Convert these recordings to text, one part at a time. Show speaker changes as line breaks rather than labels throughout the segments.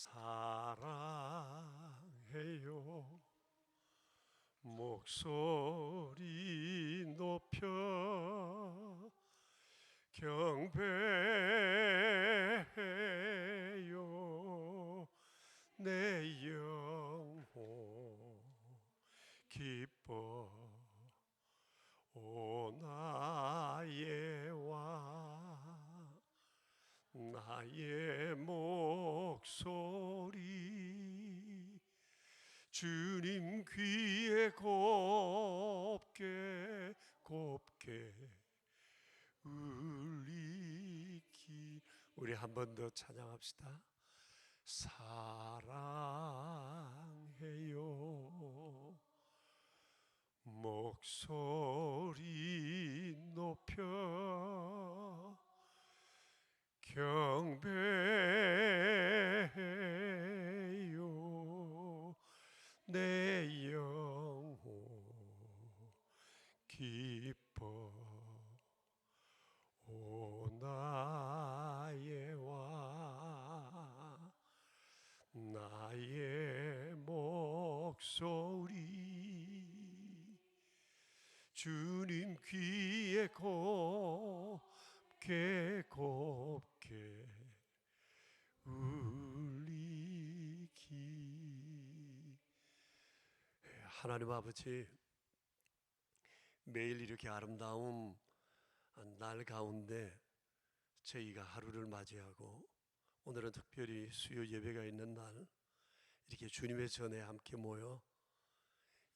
사랑해요. 목소리 울리기. 우리 한 번 더 찬양합시다. 사랑해요. 목소리 높여 경배해요. 내 영혼 기뻐 오 나의 왕 나의 목소리. 주님 귀에 곱게 곱게 울리기. 하나님 아버지 매일 이렇게 아름다운 날 가운데 저희가 하루를 맞이하고 오늘은 특별히 수요 예배가 있는 날 이렇게 주님의 전에 함께 모여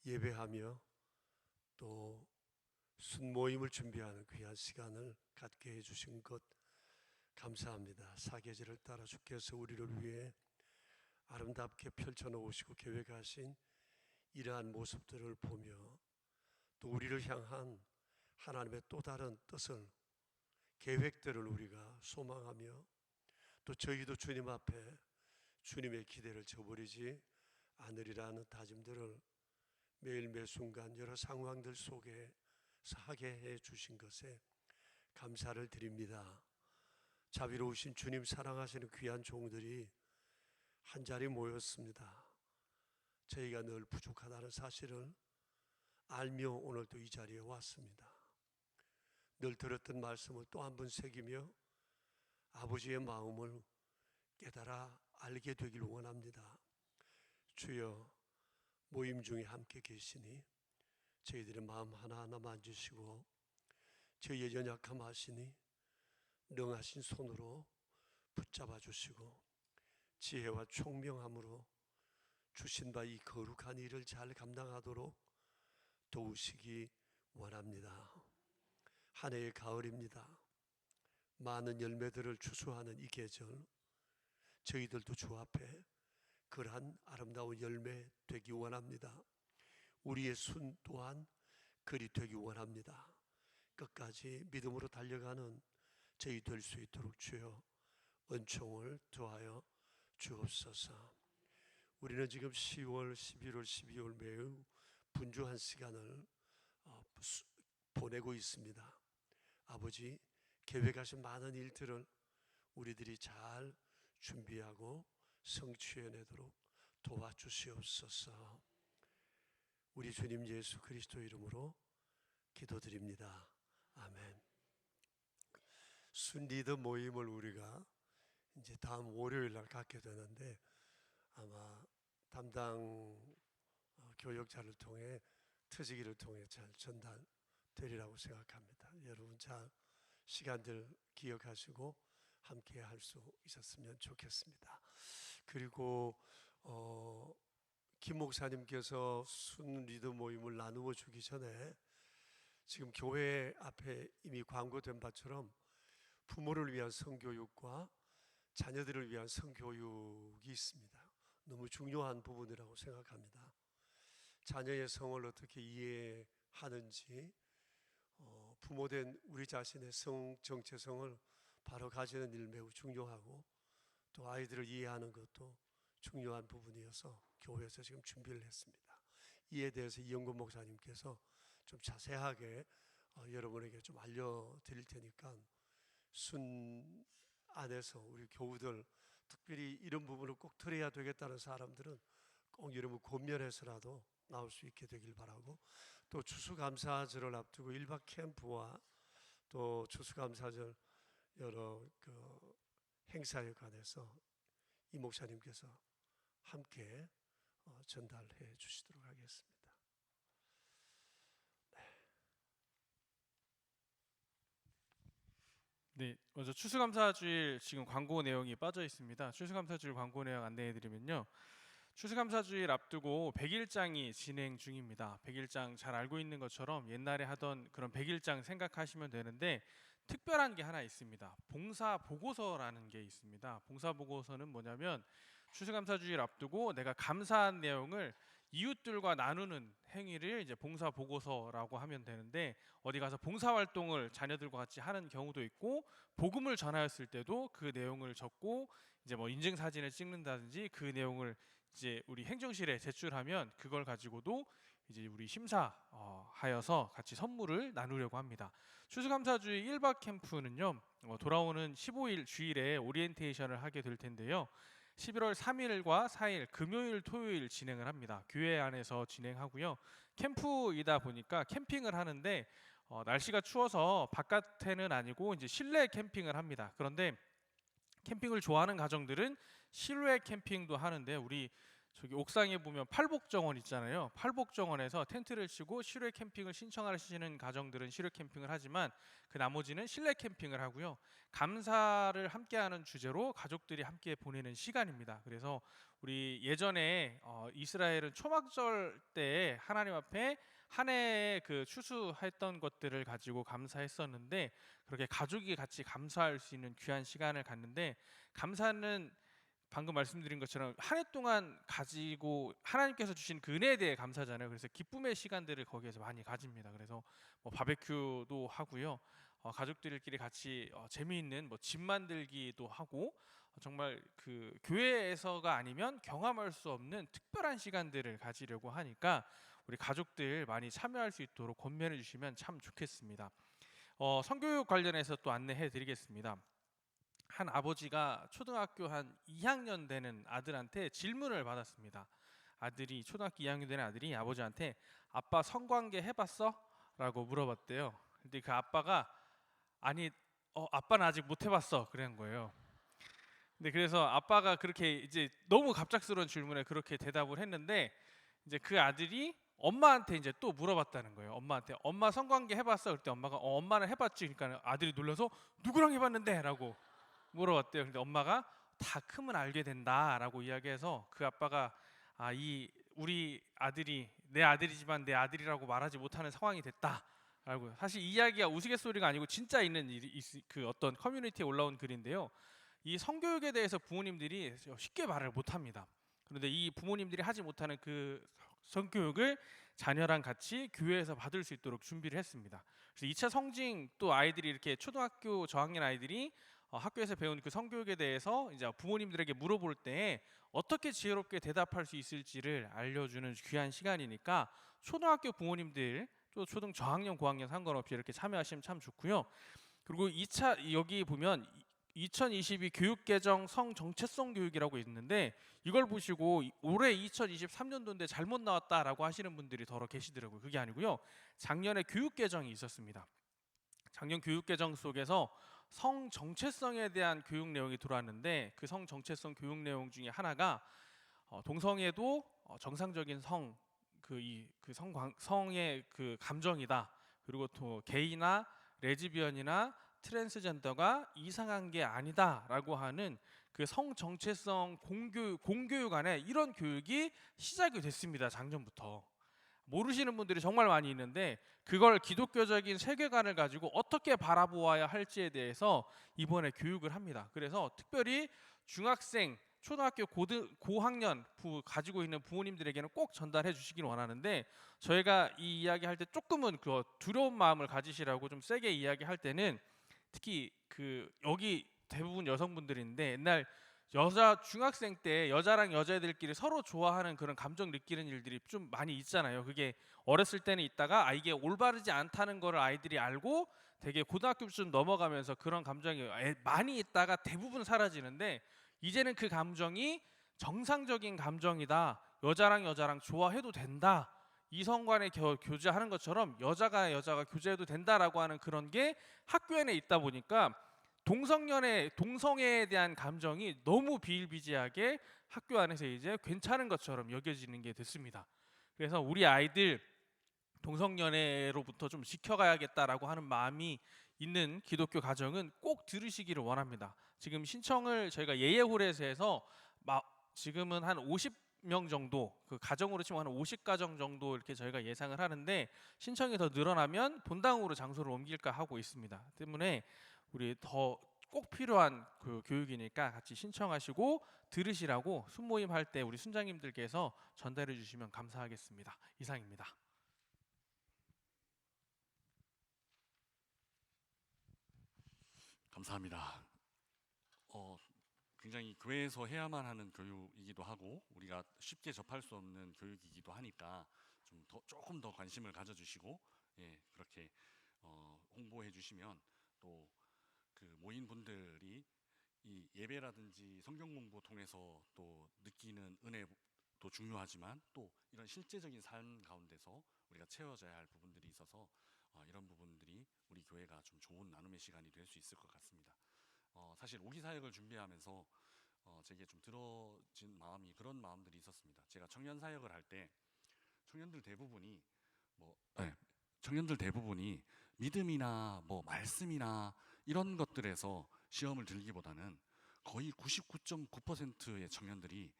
예배하며 또 순모임을 준비하는 귀한 시간을 갖게 해주신 것 감사합니다. 사계절을 따라 주께서 우리를 위해 아름답게 펼쳐놓으시고 계획하신 이러한 모습들을 보며 또 우리를 향한 하나님의 또 다른 뜻을 계획들을 우리가 소망하며 또 저희도 주님 앞에 주님의 기대를 저버리지 않으리라는 다짐들을 매일 매 순간 여러 상황들 속에서 하게 해 주신 것에 감사를 드립니다. 자비로우신 주님 사랑하시는 귀한 종들이 한 자리 모였습니다. 저희가 늘 부족하다는 사실을 알며 오늘 또이 자리에 왔습니다. 늘 들었던 말씀을 또 한 번 새기며 아버지의 마음을 깨달아 알게 되길 원합니다. 주여 모임 중에 함께 계시니 저희들의 마음 하나하나 만지시고 저희의 연약함 아시니 능하신 손으로 붙잡아 주시고 지혜와 총명함으로 주신 바 이 거룩한 일을 잘 감당하도록 도우시기 원합니다. 한 해의 가을입니다. 많은 열매들을 추수하는 이 계절, 저희들도 주 앞에 그러한 아름다운 열매 되기 원합니다. 우리의 순 또한 그리 되기 원합니다. 끝까지 믿음으로 달려가는 저희 될 수 있도록 주여 은총을 더하여 주옵소서. 우리는 지금 10월, 11월, 12월 매우 분주한 시간을 어, 수- 보내고 있습니다. 아버지 계획하신 많은 일들을 우리들이 잘 준비하고 성취해내도록 도와주시옵소서. 우리 주님 예수 그리스도 이름으로 기도드립니다. 아멘. 순리더 모임을 우리가 이제 다음 월요일 날 갖게 되는데 아마 담당 어, 교역자를 통해 트지기를 통해 잘 전달되리라고 생각합니다. 여러분 잘 시간들 기억하시고 함께 할 수 있었으면 좋겠습니다. 그리고 어, 김 목사님께서 순 리더 모임을 나누어 주기 전에 지금 교회 앞에 이미 광고된 바처럼 부모를 위한 성교육과 자녀들을 위한 성교육이 있습니다. 너무 중요한 부분이라고 생각합니다. 자녀의 성을 어떻게 이해하는지, 어, 부모된 우리 자신의 성 정체성을 바로 가지는 일 매우 중요하고 또 아이들을 이해하는 것도 중요한 부분이어서 교회에서 지금 준비를 했습니다. 이에 대해서 이영건 목사님께서 좀 자세하게 어, 여러분에게 좀 알려드릴 테니까 순 안에서 우리 교우들 특별히 이런 부분을 꼭 들어야 되겠다는 사람들은 꼭 이름을 권면해서라도 나올 수 있게 되길 바라고 또 추수감사절을 앞두고 1박 캠프와 또 추수감사절 여러 그 행사에 관해서 이 목사님께서 함께 어, 전달해 주시도록 하겠습니다.
네, 먼저 추수감사주일 지금 광고 내용이 빠져 있습니다. 추수감사주일 광고 내용 안내해드리면요. 추수감사주일 앞두고 백일장이 진행 중입니다. 백일장 잘 알고 있는 것처럼 옛날에 하던 그런 백일장 생각하시면 되는데 특별한 게 하나 있습니다. 봉사 보고서라는 게 있습니다. 봉사 보고서는 뭐냐면 추수감사주일 앞두고 내가 감사한 내용을 이웃들과 나누는 행위를 이제 봉사 보고서라고 하면 되는데 어디 가서 봉사 활동을 자녀들과 같이 하는 경우도 있고 복음을 전하였을 때도 그 내용을 적고 이제 뭐 인증 사진을 찍는다든지 그 내용을 이제 우리 행정실에 제출하면 그걸 가지고도 이제 우리 심사하여서 같이 선물을 나누려고 합니다. 추수감사주의 1박 캠프는요 어, 돌아오는 15일 주일에 오리엔테이션을 하게 될 텐데요. 11월 3일과 4일 금요일 토요일 진행을 합니다. 교회 안에서 진행하고요. 캠프이다 보니까 캠핑을 하는데 어, 날씨가 추워서 바깥에는 아니고 이제 실내 캠핑을 합니다. 그런데 캠핑을 좋아하는 가정들은 실외 캠핑도 하는데 우리 저기 옥상에 보면 팔복정원 있잖아요. 팔복정원에서 텐트를 치고 실외 캠핑을 신청하시는 가정들은 실외 캠핑을 하지만 그 나머지는 실내 캠핑을 하고요. 감사를 함께하는 주제로 가족들이 함께 보내는 시간입니다. 그래서 우리 예전에 어, 이스라엘은 초막절 때 하나님 앞에 한 해에 그 추수했던 것들을 가지고 감사했었는데 그렇게 가족이 같이 감사할 수 있는 귀한 시간을 갖는데 감사는 방금 말씀드린 것처럼 한 해 동안 가지고 하나님께서 주신 그 은혜에 대해 감사잖아요. 그래서 기쁨의 시간들을 거기에서 많이 가집니다. 그래서 뭐 바베큐도 하고요. 어, 가족들끼리 같이 어, 재미있는 뭐 집 만들기도 하고 어, 정말 그 교회에서가 아니면 경험할 수 없는 특별한 시간들을 가지려고 하니까 우리 가족들 많이 참여할 수 있도록 권면해 주시면 참 좋겠습니다. 어, 성교육 관련해서 또 안내해 드리겠습니다. 한 아버지가 초등학교 한 2학년 되는 아들한테 질문을 받았습니다. 아들이 초등학교 2학년 되는 아들이 아버지한테 아빠 성관계 해봤어? 라고 물어봤대요. 근데 그 아빠가 아니 어, 아빠는 아직 못 해봤어 그런 거예요. 근데 그래서 아빠가 그렇게 이제 너무 갑작스러운 질문에 그렇게 대답을 했는데 이제 그 아들이 엄마한테 이제 또 물어봤다는 거예요. 엄마한테 엄마 성관계 해봤어? 그때 엄마가 어, 엄마는 해봤지. 그러니까 아들이 놀라서 누구랑 해봤는데?라고 물어봤대요. 근데 엄마가 다 크면 알게 된다라고 이야기해서 그 아빠가 아 이 우리 아들이 내 아들이지만 내 아들이라고 말하지 못하는 상황이 됐다 라고 사실 이 이야기가 우스갯소리가 아니고 진짜 있는 일이 있- 그 어떤 커뮤니티에 올라온 글인데요. 이 성교육에 대해서 부모님들이 쉽게 말을 못 합니다. 그런데 이 부모님들이 하지 못하는 그 성교육을 자녀랑 같이 교회에서 받을 수 있도록 준비를 했습니다. 그래서 2차 성징 또 아이들이 이렇게 초등학교 저학년 아이들이 어, 학교에서 배운 그 성교육에 대해서 이제 부모님들에게 물어볼 때 어떻게 지혜롭게 대답할 수 있을지를 알려주는 귀한 시간이니까 초등학교 부모님들 또 초등 저학년 고학년 상관없이 이렇게 참여하시면 참 좋고요. 그리고 2차 여기 보면 2022 교육 개정 성 정체성 교육이라고 있는데 이걸 보시고 이- 올해 2023년도인데 잘못 나왔다라고 하시는 분들이 더러 계시더라고요. 그게 아니고요. 작년에 교육 개정이 있었습니다. 작년 교육 개정 속에서 성 정체성에 대한 교육 내용이 들어왔는데 그 성 정체성 교육 내용 중에 하나가 어, 동성애도 어, 정상적인 성 그 이그 성의 그 감정이다. 그리고 또 게이나 레즈비언이나 트랜스젠더가 이상한 게 아니다라고 하는 그 성 정체성 공교육 공교육 안에 이런 교육이 시작이 됐습니다. 작년부터. 모르시는 분들이 정말 많이 있는데 그걸 기독교적인 세계관을 가지고 어떻게 바라보아야 할지에 대해서 이번에 교육을 합니다. 그래서 특별히 중학생, 초등학교 고등 고학년 부, 가지고 있는 부모님들에게는 꼭 전달해 주시길 원하는데 저희가 이 이야기 할 때 조금은 그 두려운 마음을 가지시라고 좀 세게 이야기할 때는 특히 그 여기 대부분 여성분들인데 옛날 여자 중학생 때 여자랑 여자애들끼리 서로 좋아하는 그런 감정 느끼는 일들이 좀 많이 있잖아요. 그게 어렸을 때는 있다가 아 이게 올바르지 않다는 거를 아이들이 알고 되게 고등학교쯤 넘어가면서 그런 감정이 애- 많이 있다가 대부분 사라지는데 이제는 그 감정이 정상적인 감정이다. 여자랑 여자랑 좋아해도 된다. 이성 간에 겨- 교제하는 것처럼 여자가 여자가 교제해도 된다라고 하는 그런 게 학교에는 있다 보니까 동성연애 동성애에 대한 감정이 너무 비일비재하게 학교 안에서 이제 괜찮은 것처럼 여겨지는 게 됐습니다. 그래서 우리 아이들 동성연애로부터 좀 지켜가야겠다라고 하는 마음이 있는 기독교 가정은 꼭 들으시기를 원합니다. 지금 신청을 저희가 예예홀에서 해서 마- 지금은 한 50명 정도 그 가정으로 치면 한 50가정 정도 이렇게 저희가 예상을 하는데 신청이 더 늘어나면 본당으로 장소를 옮길까 하고 있습니다. 때문에 우리 더 꼭 필요한 그 교육이니까 같이 신청하시고 들으시라고 순모임 할 때 우리 순장님들께서 전달해 주시면 감사하겠습니다. 이상입니다.
감사합니다. 어, 굉장히 교회에서 해야만 하는 교육이기도 하고 우리가 쉽게 접할 수 없는 교육이기도 하니까 좀 더 조금 더 관심을 가져주시고 예 그렇게 어, 홍보해 주시면 또 그 모인 분들이 이 예배라든지 성경 공부 통해서 또 느끼는 은혜도 중요하지만 또 이런 실제적인 삶 가운데서 우리가 채워져야 할 부분들이 있어서 어, 이런 부분들이 우리 교회가 좀 좋은 나눔의 시간이 될 수 있을 것 같습니다. 어, 사실 오기 사역을 준비하면서 어, 제게 좀 들어진 마음이 그런 마음들이 있었습니다. 제가 청년 사역을 할 때 청년들 대부분이 뭐 네, 청년들 대부분이 믿음이나 뭐 말씀이나 이런 것들에서 시험을 들기보다는 거의 99.9%의 청년들이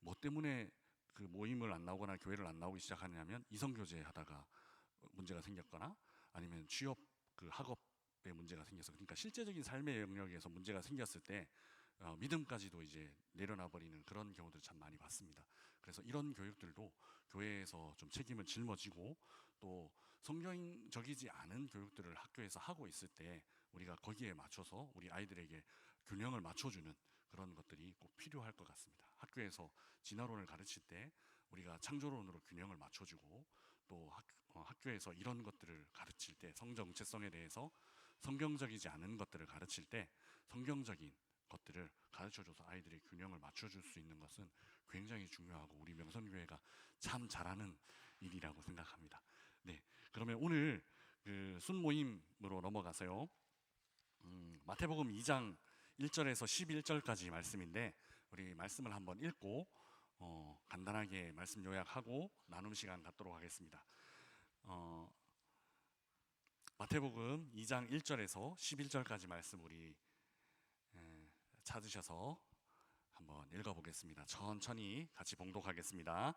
뭐 때문에 그 모임을 안 나오거나 교회를 안 나오기 시작하냐면 이성 교제 하다가 문제가 생겼거나 아니면 취업 그 학업에 문제가 생겨서 그러니까 실제적인 삶의 영역에서 문제가 생겼을 때 어, 믿음까지도 이제 내려놔 버리는 그런 경우들 참 많이 봤습니다. 그래서 이런 교육들도 교회에서 좀 책임을 짊어지고 또 성경적이지 않은 교육들을 학교에서 하고 있을 때 우리가 거기에 맞춰서 우리 아이들에게 균형을 맞춰주는 그런 것들이 꼭 필요할 것 같습니다. 학교에서 진화론을 가르칠 때 우리가 창조론으로 균형을 맞춰주고 또 학, 어, 학교에서 이런 것들을 가르칠 때 성정체성에 대해서 성경적이지 않은 것들을 가르칠 때 성경적인 것들을 가르쳐줘서 아이들의 균형을 맞춰줄 수 있는 것은 굉장히 중요하고 우리 명성교회가 참 잘하는 일이라고 생각합니다. 네, 그러면 오늘 그 순모임으로 넘어가서요. 음, 마태복음 2장 1절에서 11절까지 말씀인데 우리 말씀을 한번 읽고 어, 간단하게 말씀 요약하고 나눔 시간 갖도록 하겠습니다. 어, 마태복음 2장 1절에서 11절까지 말씀 우리 에, 찾으셔서 한번 읽어보겠습니다. 천천히 같이 봉독하겠습니다.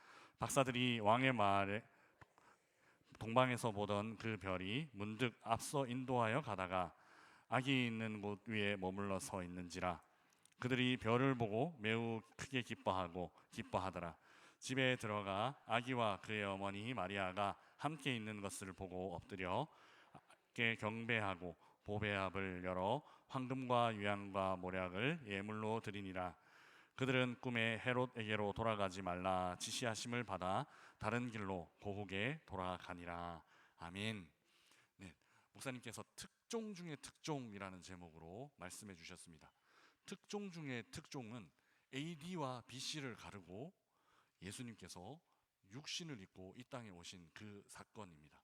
박사들이 왕의 말에 동방에서 보던 그 별이 문득 앞서 인도하여 가다가 아기 있는 곳 위에 머물러 서 있는지라 그들이 별을 보고 매우 크게 기뻐하고 기뻐하더라. 집에 들어가 아기와 그의 어머니 마리아가 함께 있는 것을 보고 엎드려 께 경배하고 보배합을 열어 황금과 유향과 모략을 예물로 드리니라. 그들은 꿈에 헤롯에게로 돌아가지 말라 지시하심을 받아 다른 길로 고국에 돌아가니라. 아멘. 네, 목사님께서 특종 중의 특종이라는 제목으로 말씀해 주셨습니다. 특종 중의 특종은 AD와 BC를 가르고 예수님께서 육신을 입고 이 땅에 오신 그 사건입니다.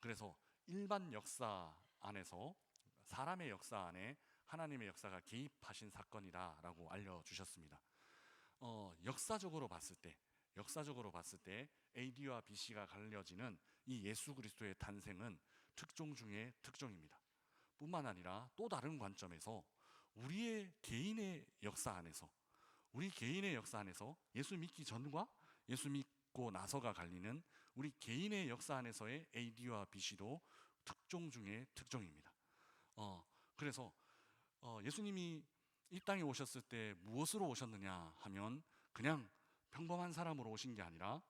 그래서 일반 역사 안에서 사람의 역사 안에 하나님의 역사가 개입하신 사건이다라고 알려주셨습니다. 어, 역사적으로 봤을 때 역사적으로 봤을 때 AD와 BC가 갈려지는 이 예수 그리스도의 탄생은 특종 중의 특종입니다. 뿐만 아니라 또 다른 관점에서 우리의 개인의 역사 안에서 우리 개인의 역사 안에서 예수 믿기 전과 예수 믿고 나서가 갈리는 우리 개인의 역사 안에서의 AD와 BC도 특종 중의 특종입니다. 어, 그래서 어, 예수님이 이 땅에 오셨을 때 무엇으로 오셨느냐 하면 그냥 평범한 사람으로 오신 게 아니라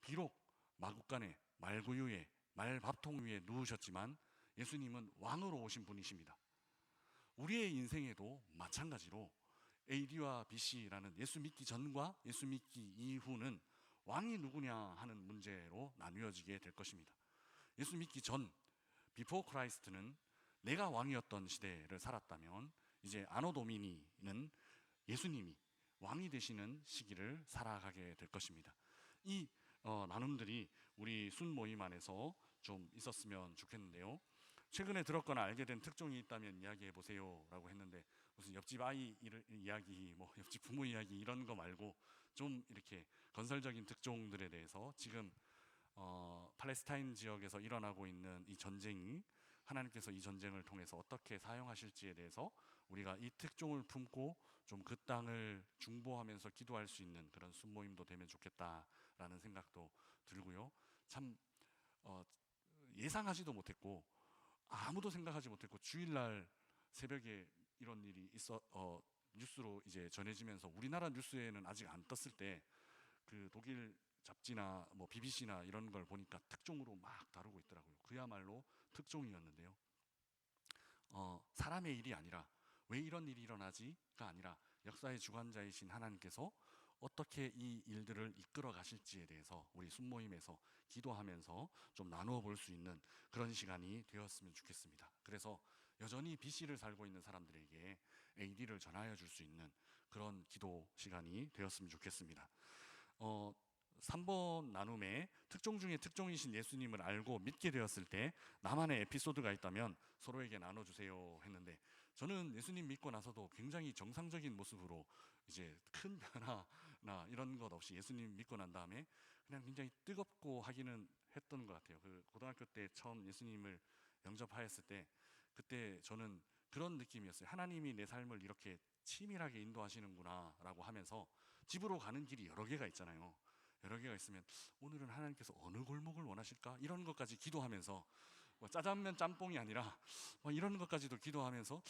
비록 마국간에 말구유에 말밥통 위에 누우셨지만 예수님은 왕으로 오신 분이십니다. 우리의 인생에도 마찬가지로 AD와 BC라는 예수 믿기 전과 예수 믿기 이후는 왕이 누구냐 하는 문제로 나뉘어지게 될 것입니다. 예수 믿기 전 비포 크라이스트는 내가 왕이었던 시대를 살았다면 이제 아노도미니는 예수님이 왕이 되시는 시기를 살아가게 될 것입니다. 이 어, 나눔들이 우리 순 모임 안에서 좀 있었으면 좋겠는데요. 최근에 들었거나 알게 된 특종이 있다면 이야기해 보세요라고 했는데 무슨 옆집 아이 일- 이야기, 뭐 옆집 부모 이야기 이런 거 말고 좀 이렇게 건설적인 특종들에 대해서 지금 어, 팔레스타인 지역에서 일어나고 있는 이 전쟁이 하나님께서 이 전쟁을 통해서 어떻게 사용하실지에 대해서 우리가 이 특종을 품고 좀 그 땅을 중보하면서 기도할 수 있는 그런 순모임도 되면 좋겠다라는 생각도 들고요. 참 어, 예상하지도 못했고 아무도 생각하지 못했고 주일날 새벽에 이런 일이 있어 어, 뉴스로 이제 전해지면서 우리나라 뉴스에는 아직 안 떴을 때 그 독일 잡지나 뭐 BBC나 이런 걸 보니까 특종으로 막 다루고 있더라고요. 그야말로 특종이었는데요. 어, 사람의 일이 아니라 왜 이런 일이 일어나지가 아니라 역사의 주관자이신 하나님께서 어떻게 이 일들을 이끌어 가실지에 대해서 우리 순모임에서 기도하면서 좀 나누어 볼 수 있는 그런 시간이 되었으면 좋겠습니다. 그래서 여전히 BC를 살고 있는 사람들에게 AD를 전하여 줄 수 있는 그런 기도 시간이 되었으면 좋겠습니다. 어, 3번 나눔에 특종 중에 특종이신 예수님을 알고 믿게 되었을 때 나만의 에피소드가 있다면 서로에게 나눠주세요 했는데 저는 예수님 믿고 나서도 굉장히 정상적인 모습으로 이제 큰 변화나 이런 것 없이 예수님 믿고 난 다음에 그냥 굉장히 뜨겁고 하기는 했던 것 같아요. 그 고등학교 때 처음 예수님을 영접하였을 때 그때 저는 그런 느낌이었어요. 하나님이 내 삶을 이렇게 치밀하게 인도하시는구나라고 하면서 집으로 가는 길이 여러 개가 있잖아요. 여러 개가 있으면 오늘은 하나님께서 어느 골목을 원하실까? 이런 것까지 기도하면서 뭐 짜장면 짬뽕이 아니라 뭐 이런 것까지도 기도하면서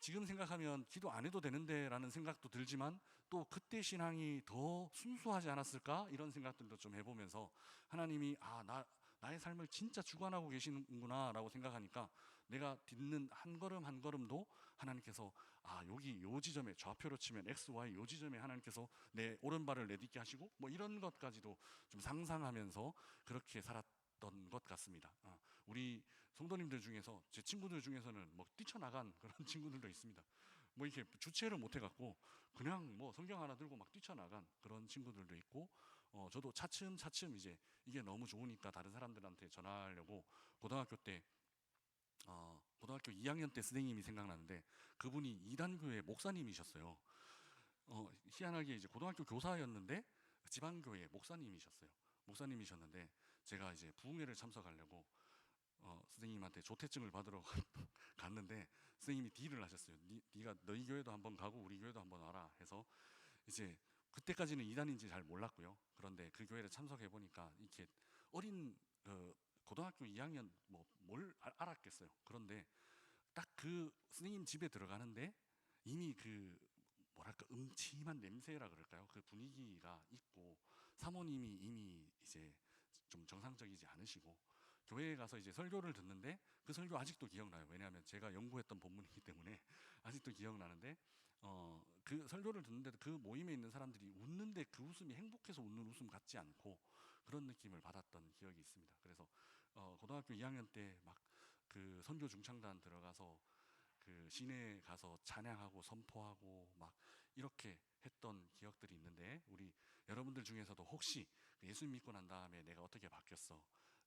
지금 생각하면 기도 안 해도 되는데라는 생각도 들지만 또 그때 신앙이 더 순수하지 않았을까? 이런 생각들도 좀 해보면서 하나님이 아 나 나의 삶을 진짜 주관하고 계시는구나라고 생각하니까 내가 딛는 한 걸음 한 걸음도 하나님께서 아 여기 요 지점에 좌표로 치면 x, y 요 지점에 하나님께서 내 오른발을 내딛게 하시고 뭐 이런 것까지도 좀 상상하면서 그렇게 살았던 것 같습니다. 아, 우리 성도님들 중에서 제 친구들 중에서는 뭐 뛰쳐나간 그런 친구들도 있습니다. 뭐 이렇게 주체를 못 해갖고 그냥 뭐 성경 하나 들고 막 뛰쳐나간 그런 친구들도 있고 어, 저도 차츰 차츰 이제 이게 너무 좋으니까 다른 사람들한테 전하려고 고등학교 때 어, 고등학교 2학년 때 선생님이 생각나는데 그분이 이단교회 목사님이셨어요. 어, 희한하게 이제 고등학교 교사였는데 지방교회 목사님이셨어요. 목사님이셨는데 제가 이제 부흥회를 참석하려고 어, 선생님한테 조퇴증을 받으러 갔는데 선생님이 딜을 하셨어요. 니, 네가 너희 교회도 한번 가고 우리 교회도 한번 와라 해서 이제 그때까지는 이단인지 잘 몰랐고요. 그런데 그 교회를 참석해 보니까 이렇게 어린 어, 고등학교 2학년 뭐 뭘 알았겠어요. 그런데 딱 그 선생님 집에 들어가는데 이미 그 뭐랄까 음침한 냄새라 그럴까요? 그 분위기가 있고 사모님이 이미 이제 좀 정상적이지 않으시고 교회에 가서 이제 설교를 듣는데 그 설교 아직도 기억나요. 왜냐하면 제가 연구했던 본문이기 때문에 아직도 기억나는데 어, 그 설교를 듣는데도 그 모임에 있는 사람들이 웃는데 그 웃음이 행복해서 웃는 웃음 같지 않고 그런 느낌을 받았던 기억이 있습니다. 그래서 어, 고등학교 2학년 때 막 그 선교 중창단 들어가서 그 시내에 가서 찬양하고 선포하고 막 이렇게 했던 기억들이 있는데 우리 여러분들 중에서도 혹시 그 예수 믿고 난 다음에 내가 어떻게 바뀌었어?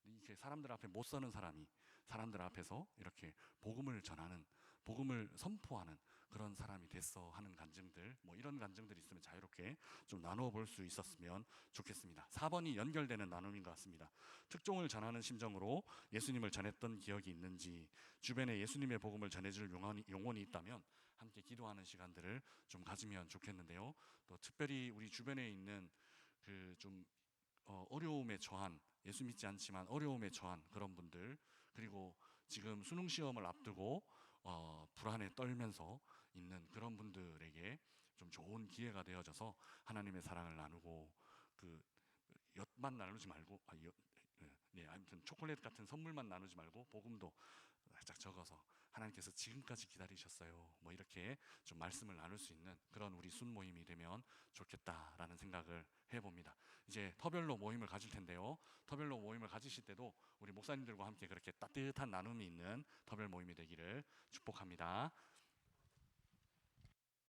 이렇게 사람들 앞에 못 서는 사람이 사람들 앞에서 이렇게 복음을 전하는 복음을 선포하는 그런 사람이 됐어 하는 간증들 뭐 이런 간증들이 있으면 자유롭게 좀 나누어 볼 수 있었으면 좋겠습니다. 4번이 연결되는 나눔인 것 같습니다. 특종을 전하는 심정으로 예수님을 전했던 기억이 있는지 주변에 예수님의 복음을 전해줄 용언이, 용언이 있다면 함께 기도하는 시간들을 좀 가지면 좋겠는데요. 또 특별히 우리 주변에 있는 그좀 어, 어려움에 처한 예수 믿지 않지만 어려움에 처한 그런 분들 그리고 지금 수능 시험을 앞두고 어, 불안에 떨면서 있는 그런 분들에게 좀 좋은 기회가 되어져서 하나님의 사랑을 나누고 그 엿만 나누지 말고 아, 엿, 예, 네 아무튼 초콜릿 같은 선물만 나누지 말고 복음도 살짝 적어서 하나님께서 지금까지 기다리셨어요. 뭐 이렇게 좀 말씀을 나눌 수 있는 그런 우리 순 모임이 되면 좋겠다라는 생각을 해봅니다. 이제 터별로 모임을 가질 텐데요. 터별로 모임을 가지실 때도 우리 목사님들과 함께 그렇게 따뜻한 나눔이 있는 터별 모임이 되기를 축복합니다.